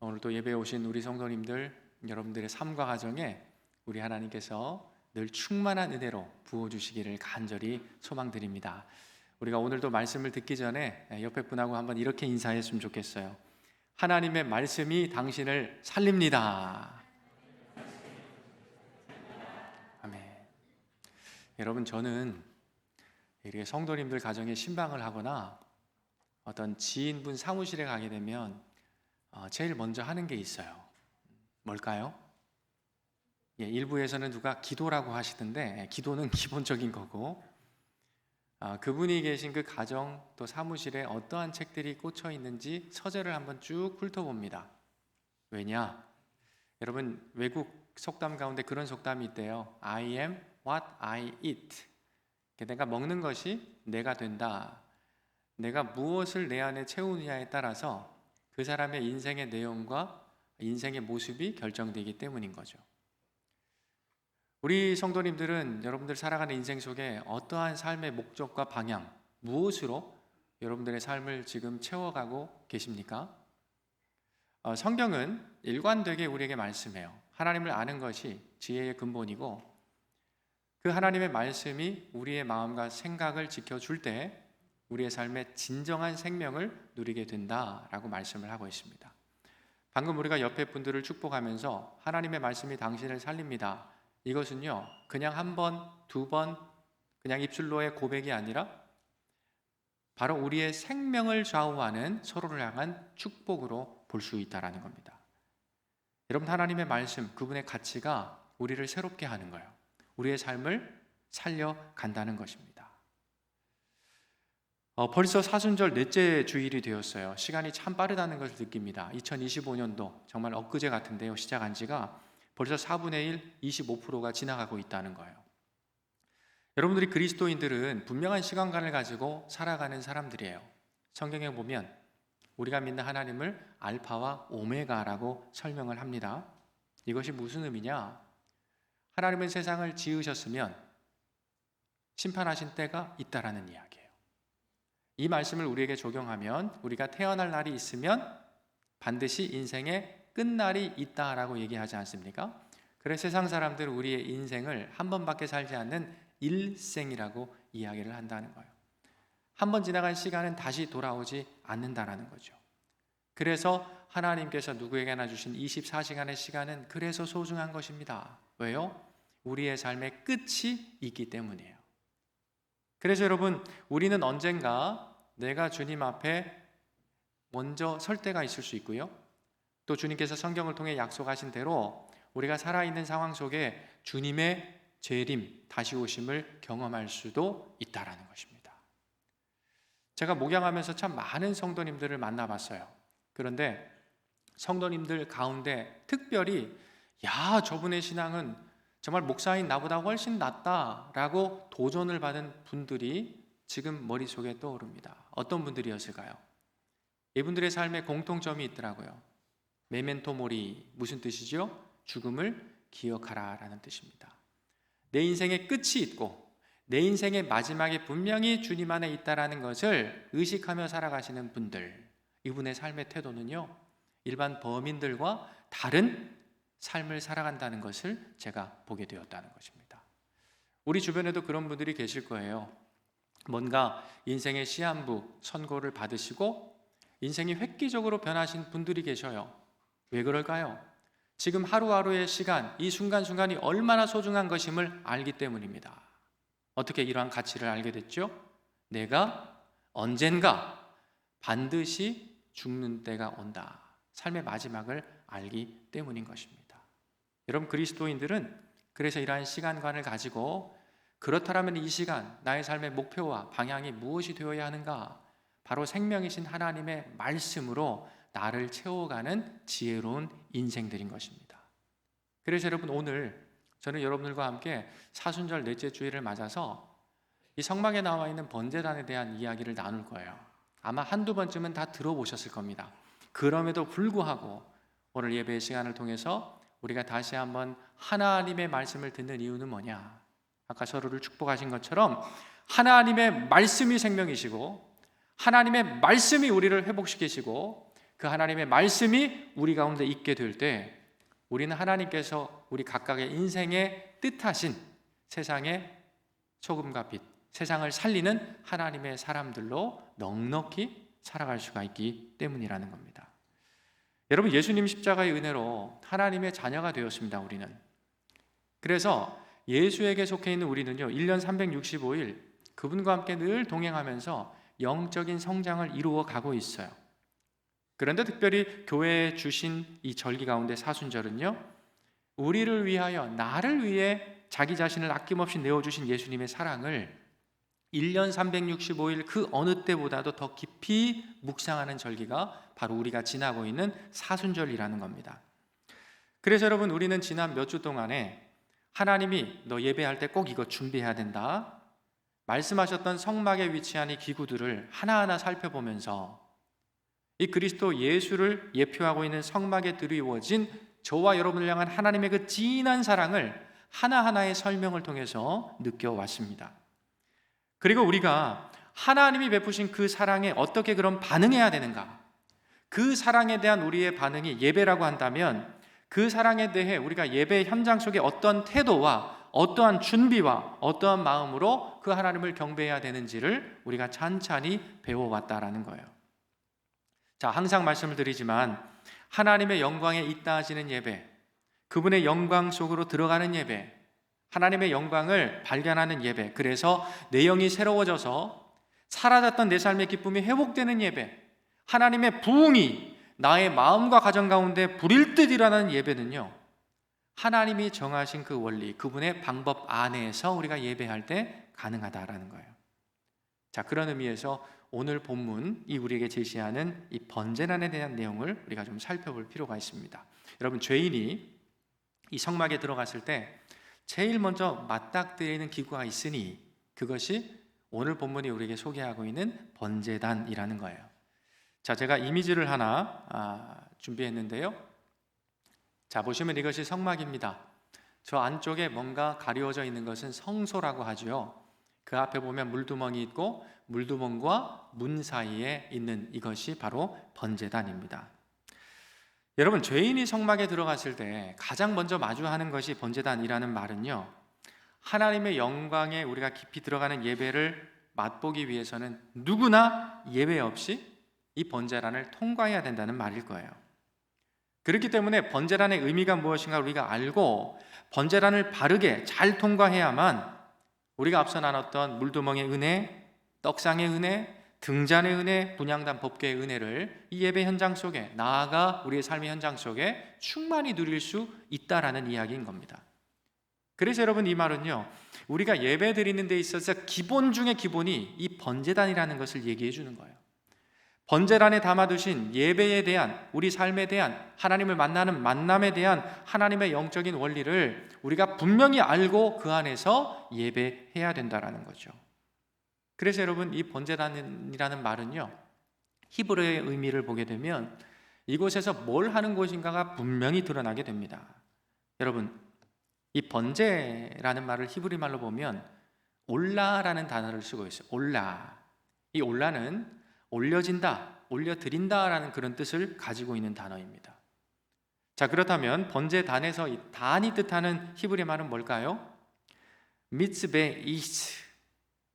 오늘 또 예배에 오신 우리 성도님들 여러분들의 삶과 가정에 우리 하나님께서 늘 충만한 은혜로 부어 주시기를 간절히 소망드립니다. 우리가 오늘도 말씀을 듣기 전에 옆에 분하고 한번 이렇게 인사했으면 좋겠어요. 하나님의 말씀이 당신을 살립니다. 아멘. 여러분 저는 이렇게 성도님들 가정에 신방을 하거나 어떤 지인분 사무실에 가게 되면 어, 제일 먼저 하는 게 있어요. 뭘까요? 예, 일부에서는 누가 기도라고 하시던데 예, 기도는 기본적인 거고 아, 그분이 계신 그 가정 또 사무실에 어떠한 책들이 꽂혀 있는지 서재를 한번 쭉 훑어봅니다. 왜냐? 여러분 외국 속담 가운데 그런 속담이 있대요. I am what I eat. 내가 먹는 것이 내가 된다. 내가 무엇을 내 안에 채우느냐에 따라서 그 사람의 인생의 내용과 인생의 모습이 결정되기 때문인 거죠. 우리 성도님들은 여러분들 살아가는 인생 속에 어떠한 삶의 목적과 방향, 무엇으로 여러분들의 삶을 지금 채워가고 계십니까? 어, 성경은 일관되게 우리에게 말씀해요. 하나님을 아는 것이 지혜의 근본이고 그 하나님의 말씀이 우리의 마음과 생각을 지켜줄 때 우리의 삶에 진정한 생명을 누리게 된다라고 말씀을 하고 있습니다. 방금 우리가 옆에 분들을 축복하면서 하나님의 말씀이 당신을 살립니다. 이것은요, 그냥 한 번, 두 번, 그냥 입술로의 고백이 아니라 바로 우리의 생명을 좌우하는 서로를 향한 축복으로 볼 수 있다라는 겁니다. 여러분, 하나님의 말씀, 그분의 가치가 우리를 새롭게 하는 거예요. 우리의 삶을 살려 간다는 것입니다. 어, 벌써 사순절 넷째 주일이 되었어요. 시간이 참 빠르다는 것을 느낍니다. 2025년도 정말 엊그제 같은데요. 시작한 지가 벌써 4분의 1, 25%가 지나가고 있다는 거예요. 여러분들이 그리스도인들은 분명한 시간관을 가지고 살아가는 사람들이에요. 성경에 보면 우리가 믿는 하나님을 알파와 오메가라고 설명을 합니다. 이것이 무슨 의미냐? 하나님은 세상을 지으셨으면 심판하신 때가 있다라는 이야기예요. 이 말씀을 우리에게 적용하면 우리가 태어날 날이 있으면 반드시 인생의 끝날이 있다라고 얘기하지 않습니까? 그래서 세상 사람들은 우리의 인생을 한 번밖에 살지 않는 일생이라고 이야기를 한다는 거예요. 한 번 지나간 시간은 다시 돌아오지 않는다라는 거죠. 그래서 하나님께서 누구에게나 주신 24시간의 시간은 그래서 소중한 것입니다. 왜요? 우리의 삶의 끝이 있기 때문이에요. 그래서 여러분, 우리는 언젠가 내가 주님 앞에 먼저 설 때가 있을 수 있고요. 또 주님께서 성경을 통해 약속하신 대로 우리가 살아있는 상황 속에 주님의 재림, 다시 오심을 경험할 수도 있다라는 것입니다. 제가 목양하면서 참 많은 성도님들을 만나봤어요. 그런데 성도님들 가운데 특별히 야, 저분의 신앙은 정말 목사인 나보다 훨씬 낫다라고 도전을 받은 분들이 지금 머릿속에 떠오릅니다. 어떤 분들이었을까요? 이분들의 삶에 공통점이 있더라고요. 메멘토 모리 무슨 뜻이죠? 죽음을 기억하라라는 뜻입니다. 내 인생의 끝이 있고 내 인생의 마지막에 분명히 주님 안에 있다라는 것을 의식하며 살아가시는 분들 이분의 삶의 태도는요 일반 범인들과 다른 삶을 살아간다는 것을 제가 보게 되었다는 것입니다. 우리 주변에도 그런 분들이 계실 거예요. 뭔가 인생의 시한부 선고를 받으시고 인생이 획기적으로 변하신 분들이 계셔요. 왜 그럴까요? 지금 하루하루의 시간, 이 순간순간이 얼마나 소중한 것임을 알기 때문입니다. 어떻게 이러한 가치를 알게 됐죠? 내가 언젠가 반드시 죽는 때가 온다. 삶의 마지막을 알기 때문인 것입니다. 여러분 그리스도인들은 그래서 이러한 시간관을 가지고 그렇다면 이 시간 나의 삶의 목표와 방향이 무엇이 되어야 하는가? 바로 생명이신 하나님의 말씀으로 나를 채워가는 지혜로운 인생들인 것입니다. 그래서 여러분 오늘 저는 여러분들과 함께 사순절 넷째 주일을 맞아서 이 성막에 나와 있는 번제단에 대한 이야기를 나눌 거예요. 아마 한두 번쯤은 다 들어보셨을 겁니다. 그럼에도 불구하고 오늘 예배의 시간을 통해서 우리가 다시 한번 하나님의 말씀을 듣는 이유는 뭐냐? 아까 서로를 축복하신 것처럼 하나님의 말씀이 생명이시고 하나님의 말씀이 우리를 회복시키시고 그 하나님의 말씀이 우리 가운데 있게 될 때 우리는 하나님께서 우리 각각의 인생에 뜻하신 세상의 소금과 빛, 세상을 살리는 하나님의 사람들로 넉넉히 살아갈 수가 있기 때문이라는 겁니다. 여러분 예수님 십자가의 은혜로 하나님의 자녀가 되었습니다. 우리는. 그래서 예수에게 속해 있는 우리는요. 1년 365일 그분과 함께 늘 동행하면서 영적인 성장을 이루어 가고 있어요. 그런데 특별히 교회에 주신 이 절기 가운데 사순절은요. 우리를 위하여 나를 위해 자기 자신을 아낌없이 내어 주신 예수님의 사랑을 1년 365일 그 어느 때보다도 더 깊이 묵상하는 절기가 바로 우리가 지나고 있는 사순절이라는 겁니다. 그래서 여러분 우리는 지난 몇 주 동안에 하나님이 너 예배할 때 꼭 이거 준비해야 된다. 말씀하셨던 성막에 위치한 이 기구들을 하나하나 살펴보면서 이 그리스도 예수를 예표하고 있는 성막에 드리워진 저와 여러분을 향한 하나님의 그 진한 사랑을 하나하나의 설명을 통해서 느껴왔습니다. 그리고 우리가 하나님이 베푸신 그 사랑에 어떻게 그럼 반응해야 되는가? 그 사랑에 대한 우리의 반응이 예배라고 한다면 그 사랑에 대해 우리가 예배 현장 속에 어떤 태도와 어떠한 준비와 어떠한 마음으로 그 하나님을 경배해야 되는지를 우리가 찬찬히 배워왔다라는 거예요. 자, 항상 말씀을 드리지만 하나님의 영광에 있다 하시는 예배, 그분의 영광 속으로 들어가는 예배, 하나님의 영광을 발견하는 예배, 그래서 내 영이 새로워져서 사라졌던 내 삶의 기쁨이 회복되는 예배, 하나님의 부흥이 나의 마음과 가정 가운데 불일 듯 일어나는 예배는요, 하나님이 정하신 그 원리, 그분의 방법 안에서 우리가 예배할 때 가능하다라는 거예요. 자, 그런 의미에서 오늘 본문 이 우리에게 제시하는 이 번제난에 대한 내용을 우리가 좀 살펴볼 필요가 있습니다. 여러분 죄인이 이 성막에 들어갔을 때 제일 먼저 맞닥뜨리는 기구가 있으니 그것이 오늘 본문이 우리에게 소개하고 있는 번제단이라는 거예요. 자, 제가 이미지를 하나 아, 준비했는데요. 자, 보시면 이것이 성막입니다. 저 안쪽에 뭔가 가리워져 있는 것은 성소라고 하죠. 그 앞에 보면 물두멍이 있고 물두멍과 문 사이에 있는 이것이 바로 번제단입니다. 여러분 죄인이 성막에 들어갔을 때 가장 먼저 마주하는 것이 번제단이라는 말은요. 하나님의 영광에 우리가 깊이 들어가는 예배를 맛보기 위해서는 누구나 예외 없이 이 번제단을 통과해야 된다는 말일 거예요. 그렇기 때문에 번제단의 의미가 무엇인가 우리가 알고 번제단을 바르게 잘 통과해야만 우리가 앞서 나눴던 물두멍의 은혜, 떡상의 은혜, 등잔의 은혜, 분양단 법계의 은혜를 이 예배 현장 속에 나아가 우리의 삶의 현장 속에 충만히 누릴 수 있다라는 이야기인 겁니다. 그래서 여러분 이 말은요. 우리가 예배 드리는 데 있어서 기본 중의 기본이 이 번제단이라는 것을 얘기해 주는 거예요. 번제단에 담아두신 예배에 대한 우리 삶에 대한 하나님을 만나는 만남에 대한 하나님의 영적인 원리를 우리가 분명히 알고 그 안에서 예배해야 된다라는 거죠. 그래서 여러분 이 번제단이라는 말은요. 히브리어의 의미를 보게 되면 이곳에서 뭘 하는 곳인가가 분명히 드러나게 됩니다. 여러분 이 번제라는 말을 히브리 말로 보면 올라라는 단어를 쓰고 있어요. 올라. 이 올라는 올려진다, 올려드린다라는 그런 뜻을 가지고 있는 단어입니다. 자, 그렇다면 번제단에서 이 단이 뜻하는 히브리 말은 뭘까요? 미츠베 이스,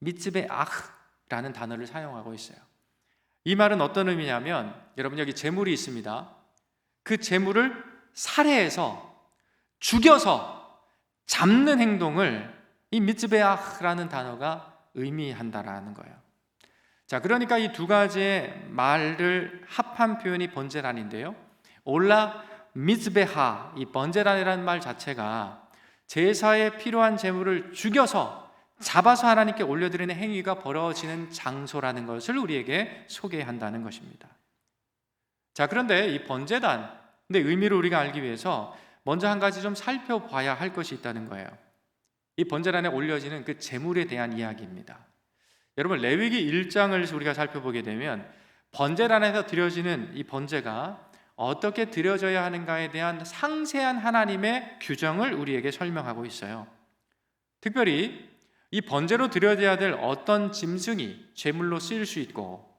미츠베 아흐라는 단어를 사용하고 있어요. 이 말은 어떤 의미냐면 여러분 여기 재물이 있습니다. 그 재물을 살해해서 죽여서 잡는 행동을 이 미츠베 아흐라는 단어가 의미한다라는 거예요. 자, 그러니까 이 두 가지의 말을 합한 표현이 번제란인데요. 올라 미즈베하 이 번제란이라는 말 자체가 제사에 필요한 제물을 죽여서 잡아서 하나님께 올려드리는 행위가 벌어지는 장소라는 것을 우리에게 소개한다는 것입니다. 자, 그런데 이 번제단, 근데 의미를 우리가 알기 위해서 먼저 한 가지 좀 살펴봐야 할 것이 있다는 거예요. 이 번제단에 올려지는 그 제물에 대한 이야기입니다. 여러분 레위기 1장을 우리가 살펴보게 되면 번제단에서 드려지는 이 번제가 어떻게 드려져야 하는가에 대한 상세한 하나님의 규정을 우리에게 설명하고 있어요. 특별히 이 번제로 드려져야 될 어떤 짐승이 제물로 쓰일 수 있고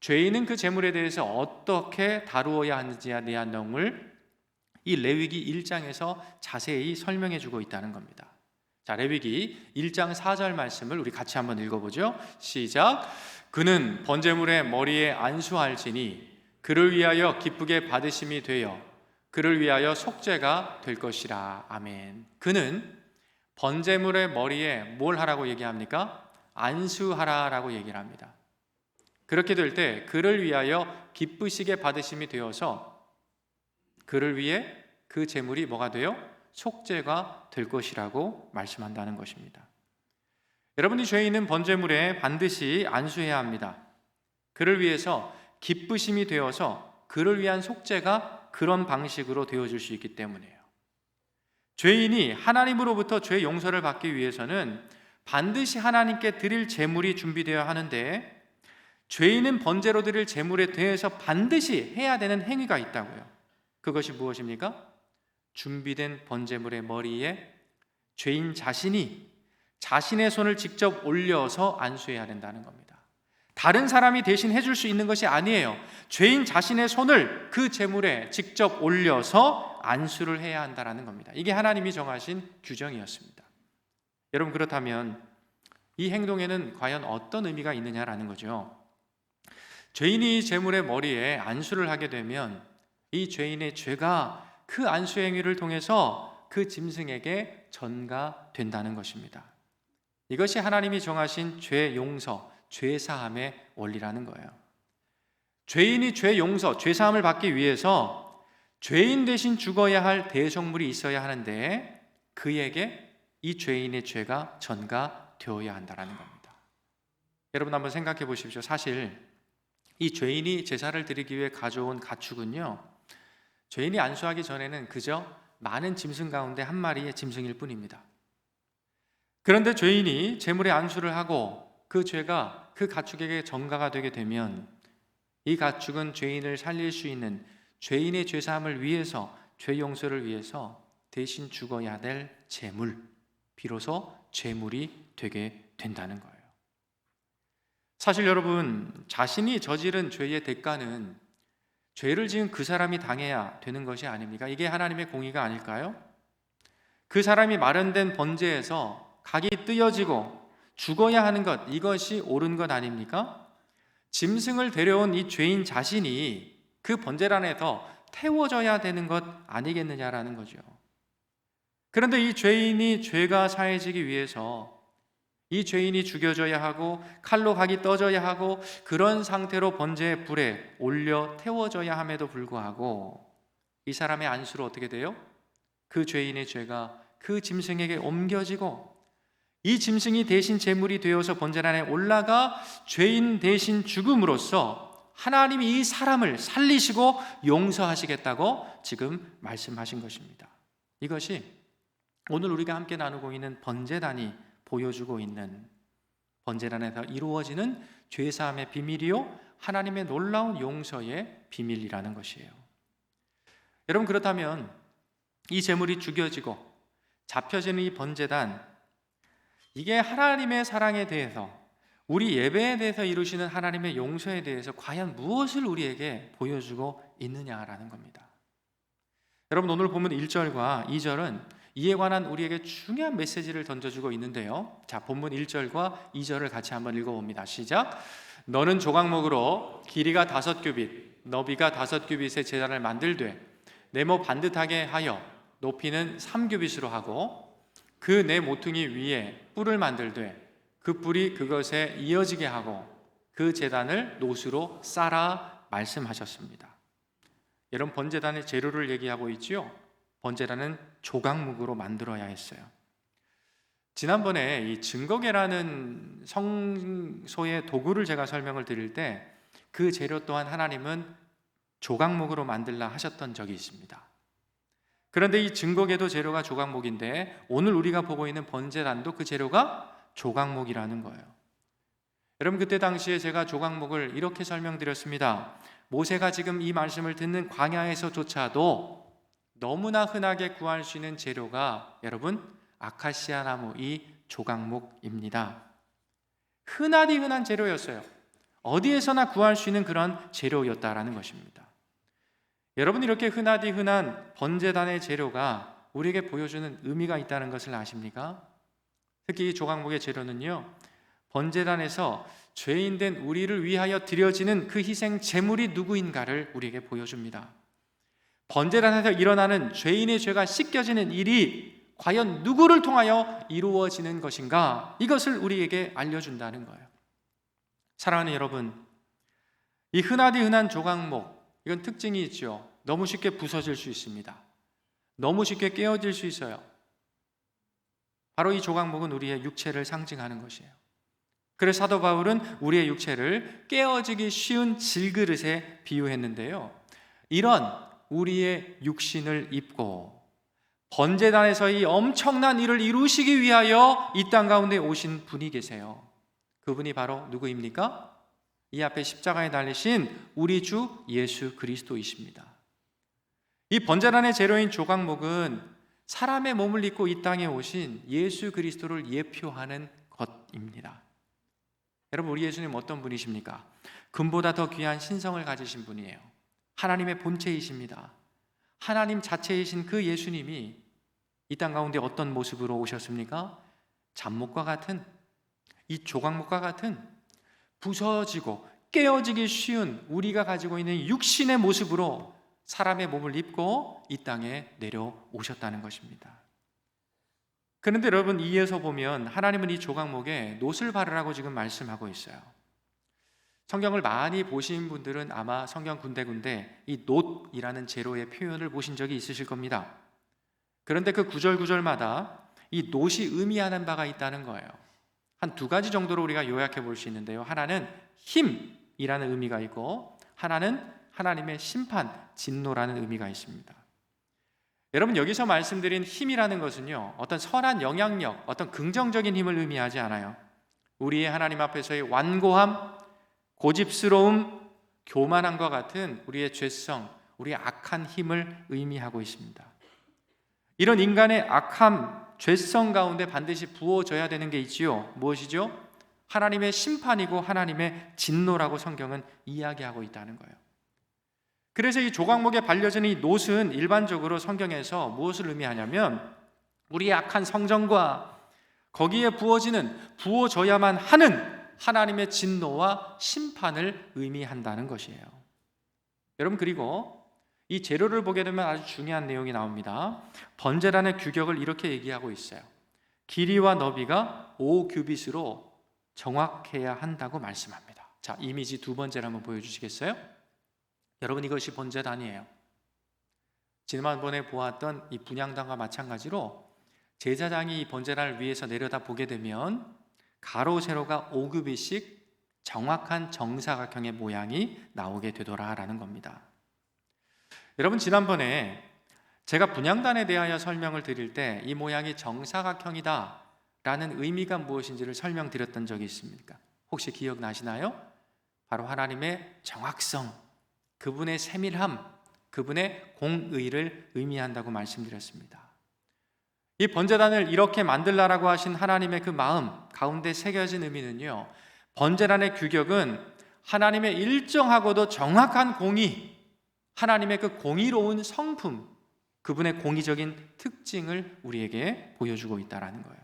죄인은 그 재물에 대해서 어떻게 다루어야 하는지에 대한 내용을 이 레위기 1장에서 자세히 설명해 주고 있다는 겁니다. 자, 레위기 1장 4절 말씀을 우리 같이 한번 읽어보죠. 시작. 그는 번제물의 머리에 안수할지니 그를 위하여 기쁘게 받으심이 되어 그를 위하여 속죄가 될 것이라. 아멘. 그는 번제물의 머리에 뭘 하라고 얘기합니까? 안수하라라고 얘기를 합니다. 그렇게 될 때 그를 위하여 기쁘시게 받으심이 되어서 그를 위해 그 제물이 뭐가 돼요? 속죄가 될 것이라고 말씀한다는 것입니다. 여러분이 죄인은 번제물에 반드시 안수해야 합니다. 그를 위해서 기쁘심이 되어서 그를 위한 속죄가 그런 방식으로 되어질 수 있기 때문이에요. 죄인이 하나님으로부터 죄 용서를 받기 위해서는 반드시 하나님께 드릴 제물이 준비되어야 하는데 죄인은 번제로 드릴 제물에 대해서 반드시 해야 되는 행위가 있다고요. 그것이 무엇입니까? 준비된 번제물의 머리에 죄인 자신이 자신의 손을 직접 올려서 안수해야 된다는 겁니다. 다른 사람이 대신 해줄 수 있는 것이 아니에요. 죄인 자신의 손을 그 제물에 직접 올려서 안수를 해야 한다는 겁니다. 이게 하나님이 정하신 규정이었습니다. 여러분 그렇다면 이 행동에는 과연 어떤 의미가 있느냐라는 거죠. 죄인이 제물의 머리에 안수를 하게 되면 이 죄인의 죄가 그 안수 행위를 통해서 그 짐승에게 전가된다는 것입니다. 이것이 하나님이 정하신 죄 용서, 죄 사함의 원리라는 거예요. 죄인이 죄 용서, 죄 사함을 받기 위해서 죄인 대신 죽어야 할 대성물이 있어야 하는데 그에게 이 죄인의 죄가 전가되어야 한다라는 겁니다. 여러분 한번 생각해 보십시오. 사실 이 죄인이 제사를 드리기 위해 가져온 가축은요. 죄인이 안수하기 전에는 그저 많은 짐승 가운데 한 마리의 짐승일 뿐입니다. 그런데 죄인이 제물에 안수를 하고 그 죄가 그 가축에게 전가가 되게 되면 이 가축은 죄인을 살릴 수 있는 죄인의 죄 사함을 위해서 죄 용서를 위해서 대신 죽어야 될 제물 비로소 제물이 되게 된다는 거예요. 사실 여러분 자신이 저지른 죄의 대가는 죄를 지은 그 사람이 당해야 되는 것이 아닙니까? 이게 하나님의 공의가 아닐까요? 그 사람이 마련된 번제에서 각이 뜯어지고 죽어야 하는 것 이것이 옳은 것 아닙니까? 짐승을 데려온 이 죄인 자신이 그 번제란에서 태워져야 되는 것 아니겠느냐라는 거죠. 그런데 이 죄인이 죄가 사해지기 위해서 이 죄인이 죽여져야 하고 칼로 각이 떠져야 하고 그런 상태로 번제의 불에 올려 태워져야 함에도 불구하고 이 사람의 안수로 어떻게 돼요? 그 죄인의 죄가 그 짐승에게 옮겨지고 이 짐승이 대신 제물이 되어서 번제란에 올라가 죄인 대신 죽음으로써 하나님이 이 사람을 살리시고 용서하시겠다고 지금 말씀하신 것입니다. 이것이 오늘 우리가 함께 나누고 있는 번제단이 보여주고 있는 번제단에서 이루어지는 죄사함의 비밀이요 하나님의 놀라운 용서의 비밀이라는 것이에요. 여러분 그렇다면 이 제물이 죽여지고 잡혀지는 이 번제단 이게 하나님의 사랑에 대해서 우리 예배에 대해서 이루시는 하나님의 용서에 대해서 과연 무엇을 우리에게 보여주고 있느냐라는 겁니다. 여러분 오늘 보면 1절과 2절은 이에 관한 우리에게 중요한 메시지를 던져주고 있는데요. 자, 본문 1절과 2절을 같이 한번 읽어봅니다. 시작. 너는 조각목으로 길이가 다섯 규빗, 너비가 다섯 규빗의 재단을 만들되 네모 반듯하게 하여 높이는 3규빗으로 하고 그 네 모퉁이 위에 뿔을 만들되 그 뿔이 그것에 이어지게 하고 그 재단을 노수로 쌓아 말씀하셨습니다. 여러분 번제단의 재료를 얘기하고 있지요. 번제단은 조각묵으로 만들어야 했어요. 지난번에 이 증거계라는 성소의 도구를 제가 설명을 드릴 때 그 재료 또한 하나님은 조각목으로 만들라 하셨던 적이 있습니다. 그런데 이 증거계도 재료가 조각목인데 오늘 우리가 보고 있는 번제단도 그 재료가 조각목이라는 거예요. 여러분 그때 당시에 제가 조각목을 이렇게 설명드렸습니다. 모세가 지금 이 말씀을 듣는 광야에서조차도 너무나 흔하게 구할 수 있는 재료가 여러분 아카시아 나무 이 조각목입니다. 흔하디 흔한 재료였어요. 어디에서나 구할 수 있는 그런 재료였다라는 것입니다. 여러분 이렇게 흔하디 흔한 번제단의 재료가 우리에게 보여주는 의미가 있다는 것을 아십니까? 특히 이 조각목의 재료는요. 번제단에서 죄인된 우리를 위하여 드려지는 그 희생 제물이 누구인가를 우리에게 보여줍니다. 번제단에서 일어나는 죄인의 죄가 씻겨지는 일이 과연 누구를 통하여 이루어지는 것인가? 이것을 우리에게 알려준다는 거예요. 사랑하는 여러분, 이 흔하디 흔한 조각목, 이건 특징이 있죠. 너무 쉽게 부서질 수 있습니다. 너무 쉽게 깨어질 수 있어요. 바로 이 조각목은 우리의 육체를 상징하는 것이에요. 그래서 사도 바울은 우리의 육체를 깨어지기 쉬운 질그릇에 비유했는데요. 이런 우리의 육신을 입고 번제단에서 이 엄청난 일을 이루시기 위하여 이 땅 가운데 오신 분이 계세요. 그분이 바로 누구입니까? 이 앞에 십자가에 달리신 우리 주 예수 그리스도이십니다. 이 번제단의 재료인 조각목은 사람의 몸을 입고 이 땅에 오신 예수 그리스도를 예표하는 것입니다. 여러분 우리 예수님 어떤 분이십니까? 금보다 더 귀한 신성을 가지신 분이에요. 하나님의 본체이십니다. 하나님 자체이신 그 예수님이 이 땅 가운데 어떤 모습으로 오셨습니까? 잡목과 같은 이 조각목과 같은 부서지고 깨어지기 쉬운 우리가 가지고 있는 육신의 모습으로 사람의 몸을 입고 이 땅에 내려오셨다는 것입니다. 그런데 여러분 이에서 보면 하나님은 이 조각목에 노을 바르라고 지금 말씀하고 있어요. 성경을 많이 보신 분들은 아마 성경 군데군데 이 놋이라는 재료의 표현을 보신 적이 있으실 겁니다. 그런데 그 구절 구절마다 이 놋이 의미하는 바가 있다는 거예요. 한 두 가지 정도로 우리가 요약해 볼 수 있는데요. 하나는 힘이라는 의미가 있고 하나는 하나님의 심판, 진노라는 의미가 있습니다. 여러분 여기서 말씀드린 힘이라는 것은요. 어떤 선한 영향력, 어떤 긍정적인 힘을 의미하지 않아요. 우리의 하나님 앞에서의 완고함, 고집스러움, 교만함과 같은 우리의 죄성, 우리의 악한 힘을 의미하고 있습니다. 이런 인간의 악함, 죄성 가운데 반드시 부어져야 되는 게 있지요. 무엇이죠? 하나님의 심판이고 하나님의 진노라고 성경은 이야기하고 있다는 거예요. 그래서 이 조각목에 발려진 이 놋은 일반적으로 성경에서 무엇을 의미하냐면 우리의 악한 성정과 거기에 부어지는 부어져야만 하는 하나님의 진노와 심판을 의미한다는 것이에요. 여러분 그리고 이 재료를 보게 되면 아주 중요한 내용이 나옵니다. 번제란의 규격을 이렇게 얘기하고 있어요. 길이와 너비가 5규빗으로 정확해야 한다고 말씀합니다. 자, 이미지 두 번째를 한번 보여주시겠어요? 여러분 이것이 번제단이에요. 지난번에 보았던 이 분양단과 마찬가지로 제사장이 이 번제단을 위해서 내려다 보게 되면 가로 세로가 5규빗씩 정확한 정사각형의 모양이 나오게 되더라라는 겁니다. 여러분 지난번에 제가 분양단에 대하여 설명을 드릴 때 이 모양이 정사각형이다 라는 의미가 무엇인지를 설명드렸던 적이 있습니까? 혹시 기억나시나요? 바로 하나님의 정확성, 그분의 세밀함, 그분의 공의를 의미한다고 말씀드렸습니다. 이 번제단을 이렇게 만들라라고 하신 하나님의 그 마음 가운데 새겨진 의미는요. 번제단의 규격은 하나님의 일정하고도 정확한 공의, 하나님의 그 공의로운 성품, 그분의 공의적인 특징을 우리에게 보여주고 있다라는 거예요.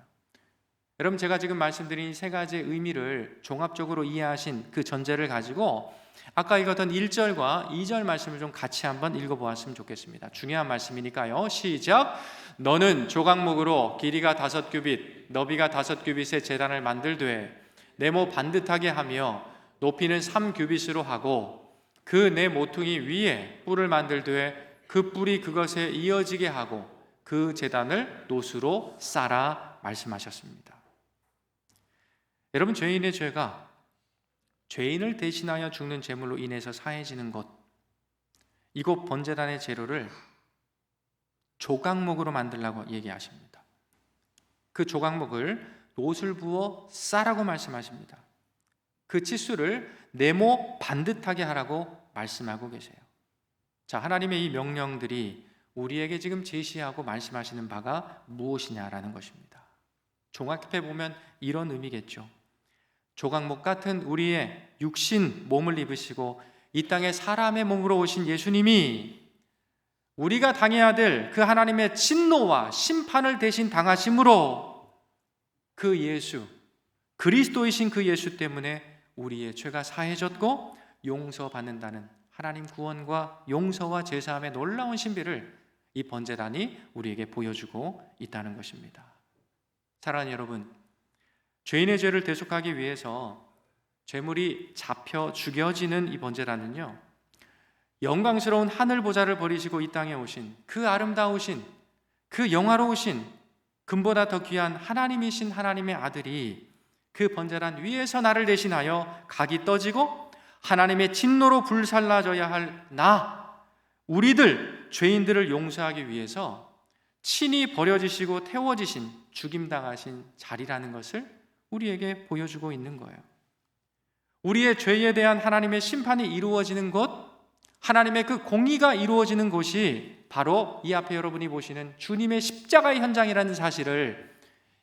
여러분 제가 지금 말씀드린 세 가지의 의미를 종합적으로 이해하신 그 전제를 가지고 아까 읽었던 1절과 2절 말씀을 좀 같이 한번 읽어보았으면 좋겠습니다. 중요한 말씀이니까요. 시작. 너는 조각목으로 길이가 다섯 규빗, 너비가 다섯 규빗의 재단을 만들되 네모 반듯하게 하며 높이는 3규빗으로 하고 그 네 모퉁이 위에 뿔을 만들되 그 뿔이 그것에 이어지게 하고 그 재단을 노수로 쌓아 말씀하셨습니다. 여러분 죄인의 죄가 죄인을 대신하여 죽는 제물로 인해서 사해지는 것 이곳 번제단의 재료를 조각목으로 만들라고 얘기하십니다. 그 조각목을 노술 부어 싸라고 말씀하십니다. 그 치수를 네모 반듯하게 하라고 말씀하고 계세요. 자, 하나님의 이 명령들이 우리에게 지금 제시하고 말씀하시는 바가 무엇이냐라는 것입니다. 종합해 보면 이런 의미겠죠. 조각목 같은 우리의 육신 몸을 입으시고 이 땅에 사람의 몸으로 오신 예수님이 우리가 당해야 될 그 하나님의 진노와 심판을 대신 당하심으로 그 예수, 그리스도이신 그 예수 때문에 우리의 죄가 사해졌고 용서받는다는 하나님 구원과 용서와 제사함의 놀라운 신비를 이 번제단이 우리에게 보여주고 있다는 것입니다. 사랑하는 여러분, 죄인의 죄를 대속하기 위해서 죄물이 잡혀 죽여지는 이 번제단은요. 영광스러운 하늘 보좌를 버리시고 이 땅에 오신 그 아름다우신 그 영화로우신 금보다 더 귀한 하나님이신 하나님의 아들이 그 번제단 위에서 나를 대신하여 각이 떠지고 하나님의 진노로 불살라져야 할 나, 우리들 죄인들을 용서하기 위해서 친히 버려지시고 태워지신 죽임당하신 자리라는 것을 우리에게 보여주고 있는 거예요. 우리의 죄에 대한 하나님의 심판이 이루어지는 곳, 하나님의 그 공의가 이루어지는 곳이 바로 이 앞에 여러분이 보시는 주님의 십자가의 현장이라는 사실을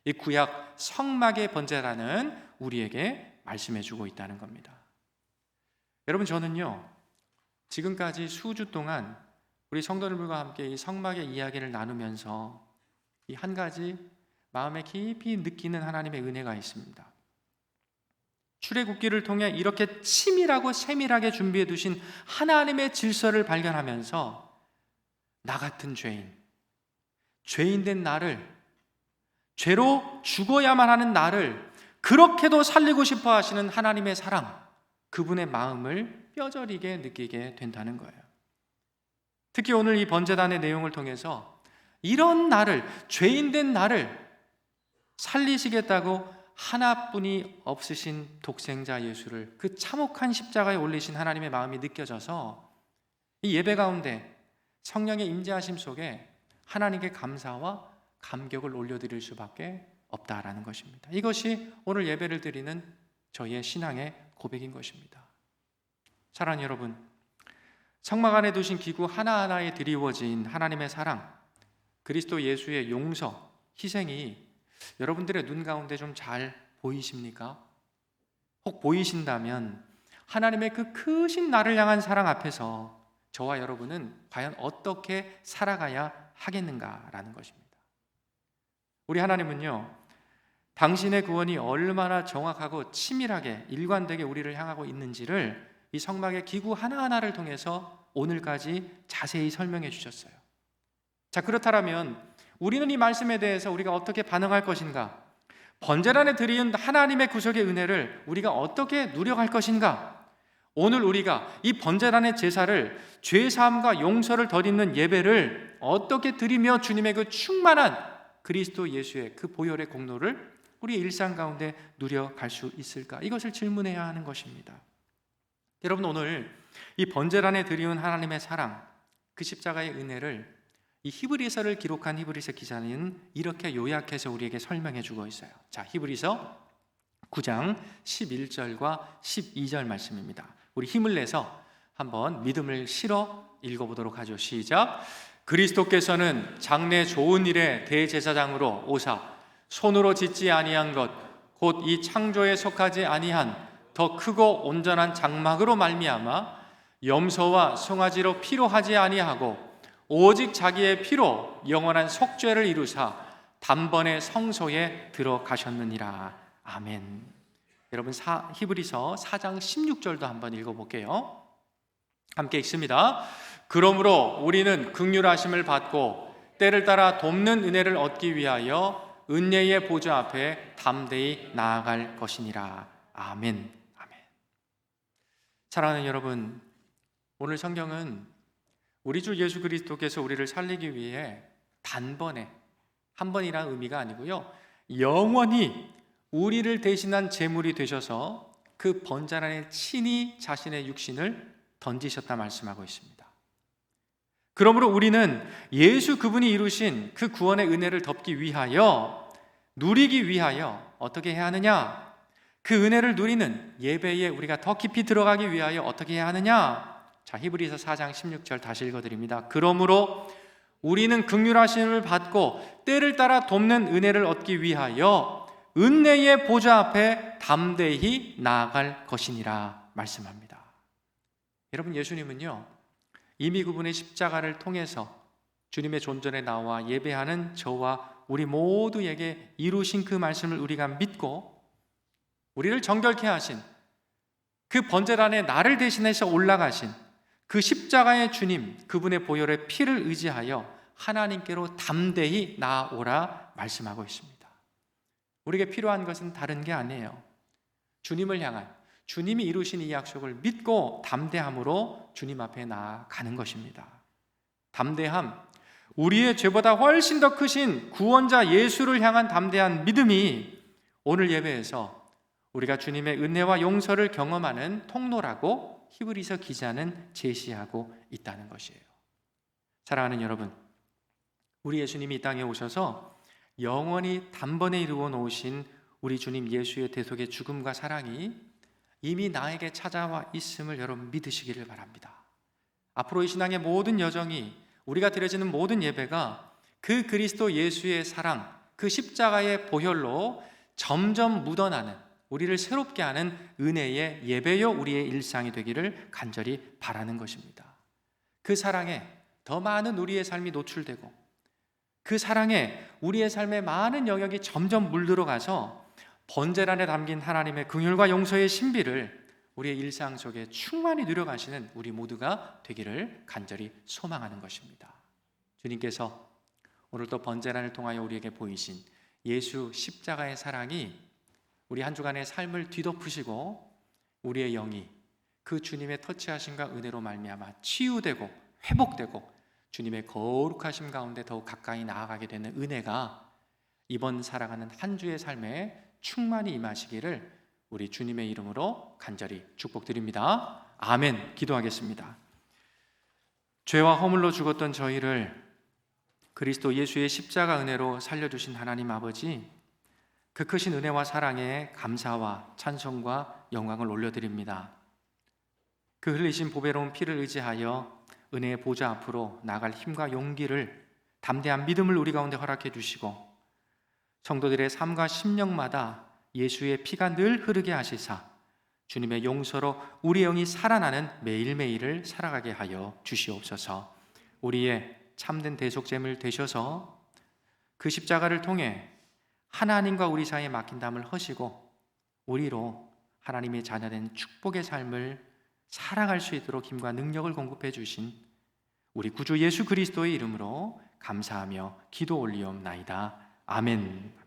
이 구약 성막의 번제라는 우리에게 말씀해 주고 있다는 겁니다. 여러분 저는요. 지금까지 수주 동안 우리 성도들과 함께 이 성막의 이야기를 나누면서 이 한 가지 마음에 깊이 느끼는 하나님의 은혜가 있습니다. 출애굽기를 통해 이렇게 치밀하고 세밀하게 준비해 두신 하나님의 질서를 발견하면서 나 같은 죄인, 죄인 된 나를 죄로 죽어야만 하는 나를 그렇게도 살리고 싶어 하시는 하나님의 사랑, 그분의 마음을 뼈저리게 느끼게 된다는 거예요. 특히 오늘 이 번제단의 내용을 통해서 이런 나를, 죄인 된 나를 살리시겠다고 하나뿐이 없으신 독생자 예수를 그 참혹한 십자가에 올리신 하나님의 마음이 느껴져서 이 예배 가운데 성령의 임재하심 속에 하나님께 감사와 감격을 올려드릴 수밖에 없다라는 것입니다. 이것이 오늘 예배를 드리는 저희의 신앙의 고백인 것입니다. 사랑하는 여러분, 성막 안에 두신 기구 하나하나에 드리워진 하나님의 사랑, 그리스도 예수의 용서, 희생이 여러분들의 눈 가운데 좀 잘 보이십니까? 혹 보이신다면 하나님의 그 크신 나를 향한 사랑 앞에서 저와 여러분은 과연 어떻게 살아가야 하겠는가라는 것입니다. 우리 하나님은요, 당신의 구원이 얼마나 정확하고 치밀하게 일관되게 우리를 향하고 있는지를 이 성막의 기구 하나하나를 통해서 오늘까지 자세히 설명해 주셨어요. 자, 그렇다면 우리는 이 말씀에 대해서 우리가 어떻게 반응할 것인가? 번제란에 드리는 하나님의 구속의 은혜를 우리가 어떻게 누려갈 것인가? 오늘 우리가 이 번제란의 제사를 죄 사함과 용서를 덧입는 예배를 어떻게 드리며 주님의 그 충만한 그리스도 예수의 그 보혈의 공로를 우리 일상 가운데 누려갈 수 있을까? 이것을 질문해야 하는 것입니다. 여러분 오늘 이 번제란에 드리운 하나님의 사랑, 그 십자가의 은혜를 이 히브리서를 기록한 히브리서 기자는 이렇게 요약해서 우리에게 설명해 주고 있어요. 자, 히브리서 9장 11절과 12절 말씀입니다. 우리 힘을 내서 한번 믿음을 실어 읽어보도록 하죠. 시작. 그리스도께서는 장래 좋은 일의 대제사장으로 오사 손으로 짓지 아니한 것 곧 이 창조에 속하지 아니한 더 크고 온전한 장막으로 말미암아 염소와 송아지로 피로 하지 아니하고 오직 자기의 피로 영원한 속죄를 이루사 단번에 성소에 들어가셨느니라. 아멘. 여러분 사, 히브리서 4장 16절도 한번 읽어볼게요. 함께 읽습니다. 그러므로 우리는 극률하심을 받고 때를 따라 돕는 은혜를 얻기 위하여 은혜의 보좌 앞에 담대히 나아갈 것이니라. 아멘. 아멘. 사랑하는 여러분, 오늘 성경은 우리 주 예수 그리스도께서 우리를 살리기 위해 단번에 한 번이란 의미가 아니고요. 영원히 우리를 대신한 제물이 되셔서 그 번자란에 친히 자신의 육신을 던지셨다 말씀하고 있습니다. 그러므로 우리는 예수 그분이 이루신 그 구원의 은혜를 덮기 위하여 누리기 위하여 어떻게 해야 하느냐? 그 은혜를 누리는 예배에 우리가 더 깊이 들어가기 위하여 어떻게 해야 하느냐? 자, 히브리서 4장 16절 다시 읽어 드립니다. 그러므로 우리는 극률하심을 받고 때를 따라 돕는 은혜를 얻기 위하여 은혜의 보좌 앞에 담대히 나아갈 것이니라 말씀합니다. 여러분 예수님은요 이미 그분의 십자가를 통해서 주님의 존전에 나와 예배하는 저와 우리 모두에게 이루신 그 말씀을 우리가 믿고 우리를 정결케 하신 그 번제란에 나를 대신해서 올라가신 그 십자가의 주님 그분의 보혈의 피를 의지하여 하나님께로 담대히 나아오라 말씀하고 있습니다. 우리에게 필요한 것은 다른 게 아니에요. 주님을 향한 주님이 이루신 이 약속을 믿고 담대함으로 주님 앞에 나아가는 것입니다. 담대함, 우리의 죄보다 훨씬 더 크신 구원자 예수를 향한 담대한 믿음이 오늘 예배에서 우리가 주님의 은혜와 용서를 경험하는 통로라고 히브리서 기자는 제시하고 있다는 것이에요. 사랑하는 여러분, 우리 예수님이 이 땅에 오셔서 영원히 단번에 이루어 놓으신 우리 주님 예수의 대속의 죽음과 사랑이 이미 나에게 찾아와 있음을 여러분 믿으시기를 바랍니다. 앞으로 이 신앙의 모든 여정이 우리가 드려지는 모든 예배가 그 그리스도 예수의 사랑, 그 십자가의 보혈로 점점 묻어나는 우리를 새롭게 하는 은혜의 예배요 우리의 일상이 되기를 간절히 바라는 것입니다. 그 사랑에 더 많은 우리의 삶이 노출되고 그 사랑에 우리의 삶의 많은 영역이 점점 물들어가서 번제란에 담긴 하나님의 긍휼과 용서의 신비를 우리의 일상 속에 충만히 누려가시는 우리 모두가 되기를 간절히 소망하는 것입니다. 주님께서 오늘도 번제란을 통하여 우리에게 보이신 예수 십자가의 사랑이 우리 한 주간의 삶을 뒤덮으시고 우리의 영이 그 주님의 터치하심과 은혜로 말미암아 치유되고 회복되고 주님의 거룩하심 가운데 더욱 가까이 나아가게 되는 은혜가 이번 살아가는 한 주의 삶에 충만히 임하시기를 우리 주님의 이름으로 간절히 축복드립니다. 아멘. 기도하겠습니다. 죄와 허물로 죽었던 저희를 그리스도 예수의 십자가 은혜로 살려주신 하나님 아버지, 그 크신 은혜와 사랑에 감사와 찬송과 영광을 올려드립니다. 그 흘리신 보배로운 피를 의지하여 은혜의 보좌 앞으로 나갈 힘과 용기를 담대한 믿음을 우리 가운데 허락해 주시고 성도들의 삶과 심령마다 예수의 피가 늘 흐르게 하시사 주님의 용서로 우리 영이 살아나는 매일매일을 살아가게 하여 주시옵소서. 우리의 참된 대속제물 되셔서 그 십자가를 통해 하나님과 우리 사이에 막힌 담을 허시고 우리로 하나님의 자녀된 축복의 삶을 살아갈 수 있도록 힘과 능력을 공급해 주신 우리 구주 예수 그리스도의 이름으로 감사하며 기도 올리옵나이다. 아멘.